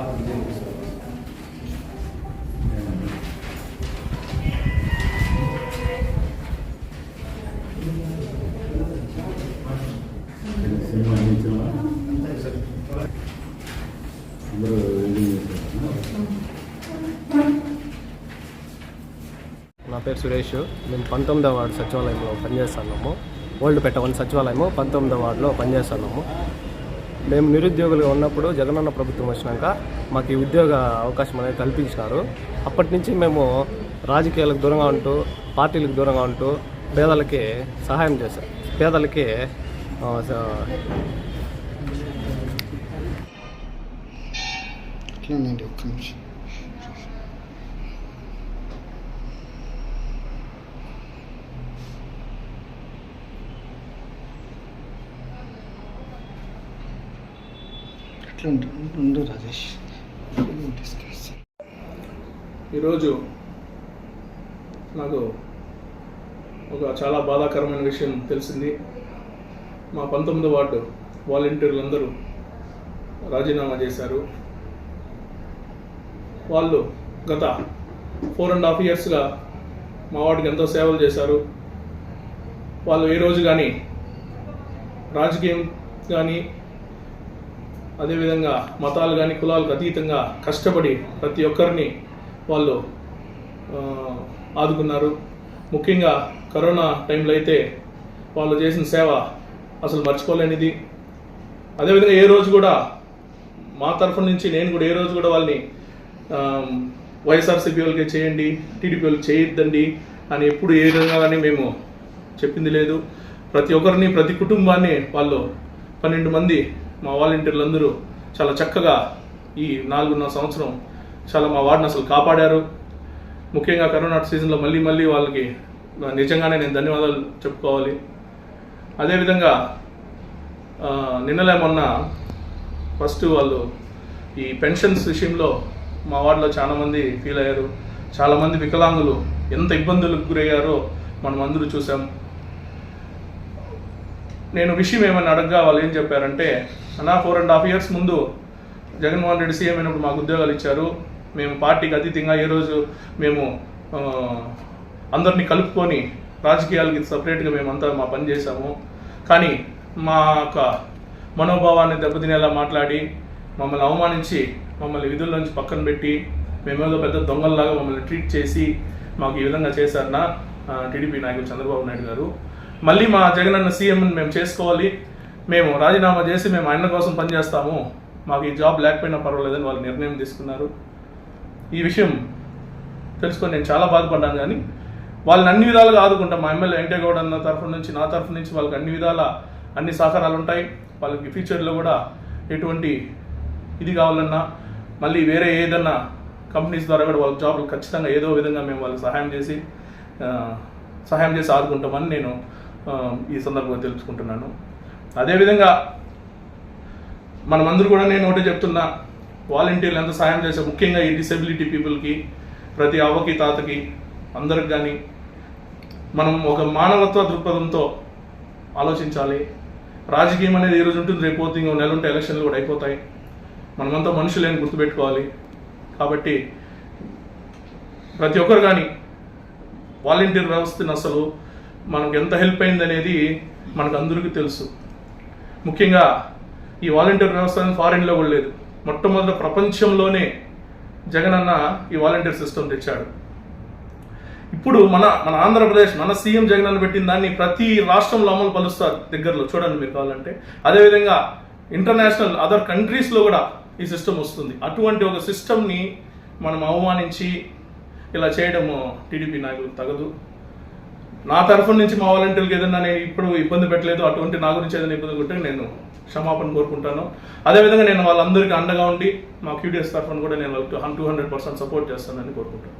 నా పేరు సురేష్. మేము పంతొమ్మిదవ వార్డు సచివాలయంలో పనిచేస్తున్నాము. ఓల్డ్ పెట్ట వన్ సచివాలయము పంతొమ్మిదవ వార్డులో పనిచేస్తున్నాము. మేము నిరుద్యోగులుగా ఉన్నప్పుడు జగనన్న ప్రభుత్వం వచ్చినాక మాకు ఈ ఉద్యోగ అవకాశం అనేది కల్పించినారు. అప్పటి నుంచి మేము రాజకీయాలకు దూరంగా ఉంటూ పార్టీలకు దూరంగా ఉంటూ పేదలకి సహాయం చేశాం. పేదలకి ఒక్క నిమిషం. అట్లా రాజేష్. ఈరోజు నాకు ఒక చాలా బాధాకరమైన విషయం తెలిసింది. మా పంతొమ్మిదో వార్డు వాలంటీర్లు అందరూ రాజీనామా చేశారు. వాళ్ళు గత ఫోర్ అండ్ హాఫ్ ఇయర్స్గా మా వార్డుకి ఎంతో సేవలు చేశారు. వాళ్ళు ఏ రోజు కానీ రాజకీయం కానీ అదేవిధంగా మతాలు కానీ కులాలకు అతీతంగా కష్టపడి ప్రతి ఒక్కరిని వాళ్ళు ఆదుకున్నారు. ముఖ్యంగా కరోనా టైంలో అయితే వాళ్ళు చేసిన సేవ అసలు మర్చిపోలేనిది. అదేవిధంగా ఏ రోజు కూడా మా తరఫు నుంచి నేను కూడా ఏ రోజు కూడా వాళ్ళని వైఎస్ఆర్సీపీ వాళ్ళకి చేయండి టీడీపీ వాళ్ళకి చేయొద్దండి అని ఎప్పుడు ఏ విధంగా కానీ మేము చెప్పింది లేదు. ప్రతి ఒక్కరిని ప్రతి కుటుంబాన్ని వాళ్ళు పన్నెండు మంది మా వాలంటీర్లు అందరూ చాలా చక్కగా ఈ నాలుగున్నర సంవత్సరం చాలా మా వార్డును అసలు కాపాడారు. ముఖ్యంగా కరోనా సీజన్లో మళ్ళీ మళ్ళీ వాళ్ళకి నిజంగానే నేను ధన్యవాదాలు చెప్పుకోవాలి. అదేవిధంగా నిన్నలేమన్న నిన్నలే మొన్న ఫస్ట్ వాళ్ళు ఈ పెన్షన్స్ విషయంలో మా వార్డులో చాలామంది ఫీల్ అయ్యారు. చాలామంది వికలాంగులు ఎంత ఇబ్బందులకు గురయ్యారో మనం అందరూ చూసాం నేను విషయం ఏమైనా అడగగా వాళ్ళు ఏం చెప్పారంటే అన్నా ఫోర్ అండ్ హాఫ్ ఇయర్స్ ముందు జగన్మోహన్ రెడ్డి సీఎం అయినప్పుడు మాకు ఉద్యోగాలు ఇచ్చారు. మేము పార్టీకి అతీతంగా ఈరోజు రోజు మేము అందరినీ కలుపుకొని రాజకీయాలకి సపరేట్గా మేమంతా మా పని చేశాము. కానీ మా యొక్క మనోభావాన్ని దెబ్బతినేలా మాట్లాడి మమ్మల్ని అవమానించి మమ్మల్ని విధుల్లోంచి పక్కన పెట్టి మేమేదో పెద్ద దొంగల్లాగా మమ్మల్ని ట్రీట్ చేసి మాకు ఈ విధంగా చేశారన్న టీడీపీ నాయకులు చంద్రబాబు నాయుడు గారు. మళ్ళీ మా జగన్ అన్న సీఎంని మేము చేసుకోవాలి. మేము రాజీనామా చేసి మేము ఆయన కోసం పనిచేస్తాము మాకు ఈ జాబ్ లేకపోయినా పర్వాలేదని వాళ్ళు నిర్ణయం తీసుకున్నారు. ఈ విషయం తెలుసుకొని నేను చాలా బాధపడ్డాను కానీ వాళ్ళని అన్ని విధాలుగా ఆదుకుంటాం. మా ఎమ్మెల్యే వెంకటగౌడ అన్న తరఫు నుంచి నా తరఫు నుంచి వాళ్ళకి అన్ని విధాల అన్ని సహకారాలు ఉంటాయి. వాళ్ళకి ఫ్యూచర్లో కూడా ఎటువంటి ఇది కావాలన్నా మళ్ళీ వేరే ఏదన్నా కంపెనీస్ ద్వారా కూడా వాళ్ళ జాబ్లు ఖచ్చితంగా ఏదో విధంగా మేము వాళ్ళకి సహాయం చేసి సహాయం చేసి ఆదుకుంటామని నేను ఈ సందర్భంగా తెలుసుకుంటున్నాను. అదేవిధంగా మనమందరూ కూడా నేను ఒకటే చెప్తున్నా వాలంటీర్లు ఎంత సహాయం చేసే ముఖ్యంగా ఈ డిసెబిలిటీ పీపుల్కి ప్రతి అవ్వకి తాతకి అందరికి కానీ మనం ఒక మానవత్వ దృక్పథంతో ఆలోచించాలి. రాజకీయం అనేది ఈ ఉంటుంది రేపు పోతే ఇంకో నెల ఉంటే ఎలక్షన్లు కూడా అయిపోతాయి. మనమంతా మనుషులేని గుర్తుపెట్టుకోవాలి. కాబట్టి ప్రతి ఒక్కరు కానీ వాలంటీర్ వ్యవస్థను అసలు మనకు ఎంత హెల్ప్ అయింది అనేది మనకు అందరికీ తెలుసు. ముఖ్యంగా ఈ వాలంటీర్ వ్యవస్థ ఫారెన్లో ఫారిన్లో కూడా లేదు. మొట్టమొదటి ప్రపంచంలోనే జగన్ అన్న ఈ వాలంటీర్ సిస్టమ్ తెచ్చాడు. ఇప్పుడు మన మన ఆంధ్రప్రదేశ్ మన సీఎం జగన్ అన్న పెట్టిన దాన్ని ప్రతి రాష్ట్రంలో అమలు పలుస్తారు దగ్గరలో. చూడండి మీరు కావాలంటే. అదేవిధంగా ఇంటర్నేషనల్ అదర్ కంట్రీస్లో కూడా ఈ సిస్టమ్ వస్తుంది. అటువంటి ఒక సిస్టమ్ని మనం అవమానించి ఇలా చేయడము టీడీపీ నాయకులకు తగదు. నా తరఫు నుంచి మా వాలంటీర్లకు ఏదైనా నేను ఇప్పుడు ఇబ్బంది పెట్టలేదు అటువంటి నా గురించి ఏదైనా ఇబ్బంది కొట్టే నేను క్షమాపణ కోరుకుంటాను. అదేవిధంగా నేను వాళ్ళందరికీ అండగా ఉండి మా క్యూడిఎస్ తరఫున కూడా నేను వాళ్ళకి టూ హండ్రెడ్ పర్సెంట్ సపోర్ట్ చేస్తానని కోరుకుంటాను